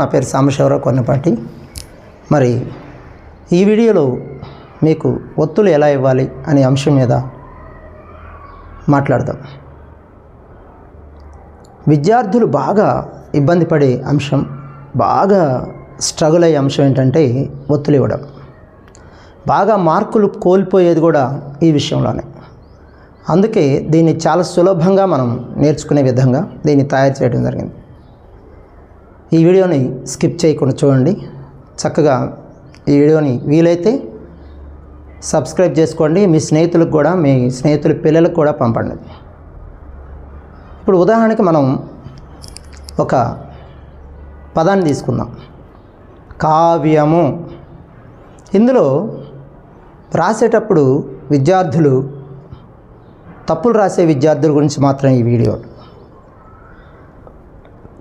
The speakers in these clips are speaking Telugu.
నా పేరు సాంబశివరావు కొన్నపాటి. మరి ఈ వీడియోలో మీకు ఒత్తులు ఎలా ఇవ్వాలి అనే అంశం మీద మాట్లాడదాం. విద్యార్థులు బాగా ఇబ్బంది పడే అంశం బాగా స్ట్రగుల్ అయ్యే అంశం ఏంటంటే ఒత్తులు ఇవ్వడం. బాగా మార్కులు కోల్పోయేది కూడా ఈ విషయంలోనే. అందుకే దీన్ని చాలా సులభంగా మనం నేర్చుకునే విధంగా దీన్ని తయారు చేయడం జరిగింది. ఈ వీడియోని స్కిప్ చేయకుండా చూడండి. చక్కగా ఈ వీడియోని వీలైతే సబ్స్క్రైబ్ చేసుకోండి. మీ స్నేహితులకు కూడా మీ స్నేహితుల పిల్లలకు కూడా పంపండి. ఇప్పుడు ఉదాహరణకి మనం ఒక పదాన్ని తీసుకుందాం. కావ్యము. ఇందులో రాసేటప్పుడు విద్యార్థులు తప్పులు రాసే విద్యార్థుల గురించి మాత్రం ఈ వీడియో.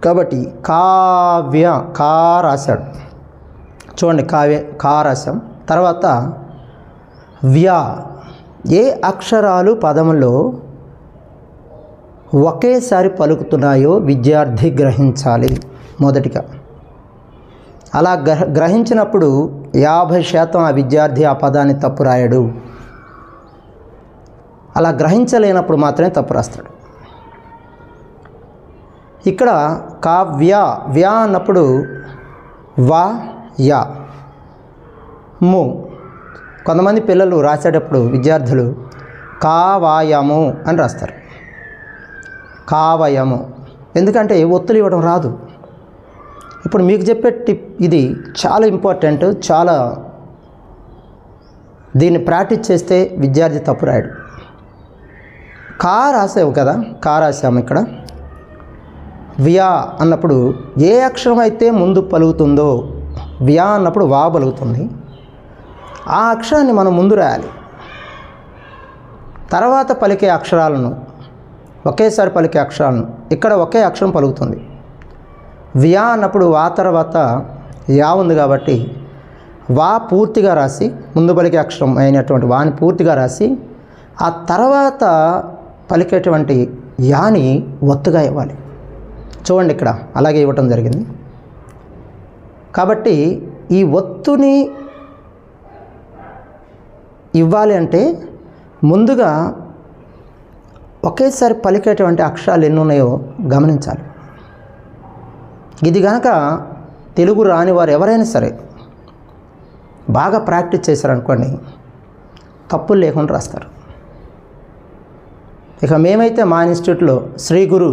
కాబట్టి కావ్య కా రాశాడు. చూడండి కావ్య కా రాశాం. తర్వాత వ్యా. ఏ అక్షరాలు పదములో ఒకేసారి పలుకుతున్నాయో విద్యార్థి గ్రహించాలి మొదటిగా. అలా గ్రహ గ్రహించినప్పుడు యాభై శాతం ఆ విద్యార్థి ఆ పదాన్ని తప్పు రాయడు. అలా గ్రహించలేనప్పుడు మాత్రమే తప్పు రాస్తాడు. ఇక్కడ కావ్య వ్యా అన్నప్పుడు వా యా. ము. కొంతమంది పిల్లలు రాసేటప్పుడు విద్యార్థులు కావాయము అని రాస్తారు. కావయము. ఎందుకంటే ఒత్తులు ఇవ్వడం రాదు. ఇప్పుడు మీకు చెప్పే టిప్ ఇది చాలా ఇంపార్టెంట్ చాలా దీన్ని ప్రాక్టీస్ చేస్తే విద్యార్థి తప్పు రాయడు. కా రాసావు కదా కా రాసాము ఇక్కడ. వియా అన్నప్పుడు ఏ అక్షరం అయితే ముందు పలుకుతుందో వియా అన్నప్పుడు వా పలుకుతుంది. ఆ అక్షరాన్ని మనం ముందు రాయాలి. తర్వాత పలికే అక్షరాలను ఒకేసారి పలికే అక్షరాలను ఇక్కడ ఒకే అక్షరం పలుకుతుంది. వియా అన్నప్పుడు వా తర్వాత యా ఉంది కాబట్టి వా పూర్తిగా రాసి ముందు పలికే అక్షరం అయినటువంటి వాని పూర్తిగా రాసి ఆ తర్వాత పలికేటువంటి యాని ఒత్తుగా ఇవ్వాలి. చూడండి ఇక్కడ అలాగే ఇవ్వటం జరిగింది. కాబట్టి ఈ ఒత్తుని ఇవ్వాలి అంటే ముందుగా ఒకేసారి పలికేటువంటి అక్షరాలు ఎన్ని ఉన్నాయో గమనించాలి. ఇది కనుక తెలుగు రాని వారు ఎవరైనా సరే బాగా ప్రాక్టీస్ చేశారనుకోండి తప్పులు లేకుండా రాస్తారు. ఇక మేమైతే మా ఇన్స్టిట్యూట్లో శ్రీ గురు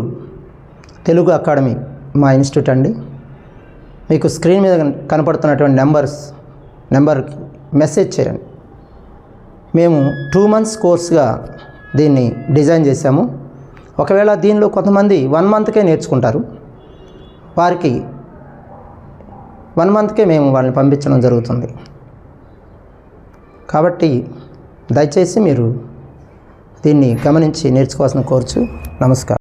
తెలుగు అకాడమీ మా ఇన్స్టిట్యూట్ అండి. మీకు స్క్రీన్ మీద కనపడుతున్నటువంటి నెంబర్స్ నెంబర్కి మెసేజ్ చేయండి. మేము టూ మంత్స్ కోర్స్గా దీన్ని డిజైన్ చేశాము. ఒకవేళ దీనిలో కొంతమంది వన్ మంత్కే నేర్చుకుంటారు. వారికి వన్ మంత్కే మేము వాళ్ళని పంపించడం జరుగుతుంది. కాబట్టి దయచేసి మీరు దీన్ని గమనించి నేర్చుకోవాల్సిన కోర్చు నమస్కారం.